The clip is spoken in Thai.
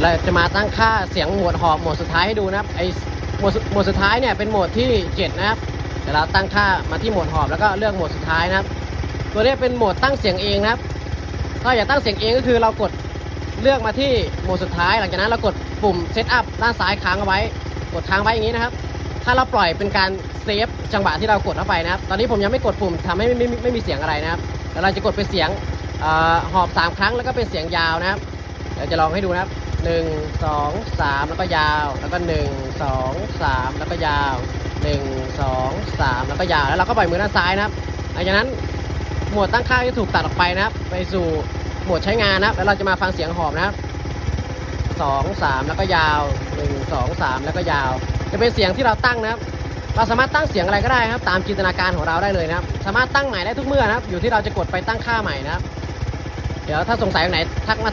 เดี๋ยวเราจะมาตั้งค่าเสียงโหมดหอบโหมดสุดท้ายให้ดูนะครับไอโหมดสุดโหมดสุดท้ายเนี่ยเป็นโหมดที่7นะครับเดี๋ยวเราตั้งค่ามาที่โหมดหอบแล้วก็เลือกโหมดสุดท้ายนะครับ ตัวนี้เป็นโหมดตั้งเสียงเองนะครับถ้าอยากตั้งเสียงเองก็คือเรากดเลือกมาที่โหมดสุดท้าย หลังจากนั้นเรากดปุ่มเซตอัพด้านซ้ายค้างเอาไว้ กดค้างไว้อย่างนี้นะครับ ถ้าเราปล่อยเป็นการเซฟจังหวะที่เรากดเข้าไปนะครับ ตอนนี้ผมยังไม่กดปุ่มทำให้ไม่ไม่ไม่มีเสียงอะไรนะครับแล้วเราจะกดเป็นเสียงออหอบ3ครั้งแล้วก็เป็นเสียงยาวนะครับ ดี๋ยวจะลองให้ดูนะครับ1 2 3แล้วก็ยาว แล้วก็1 2 3แล้วก็ยาว1 2 3แล้วก็ยาว แล้วเราก็ปล่อยมือด้านซ้ายนะครับ หลังจากนั้นหมวดตั้งค่าที่ถูกตัดออกไปนะครับ ไปสู่หมวดใช้งานนะครับ แล้วเราจะมาฟังเสียงหอบนะครับ2 3แล้วก็ยาว1 2 3แล้วก็ยาว จะเป็นเสียงที่เราตั้งนะครับ เราสามารถตั้งเสียงอะไรก็ได้ครับ ตามจินตนาการของเราได้เลยนะครับ สามารถตั้งใหม่ได้ทุกเมื่อนะครับ อยู่ที่เราจะกดไปตั้งค่าใหม่นะครับ เดี๋ยวถ้าสงสัยตรงไหนทักมา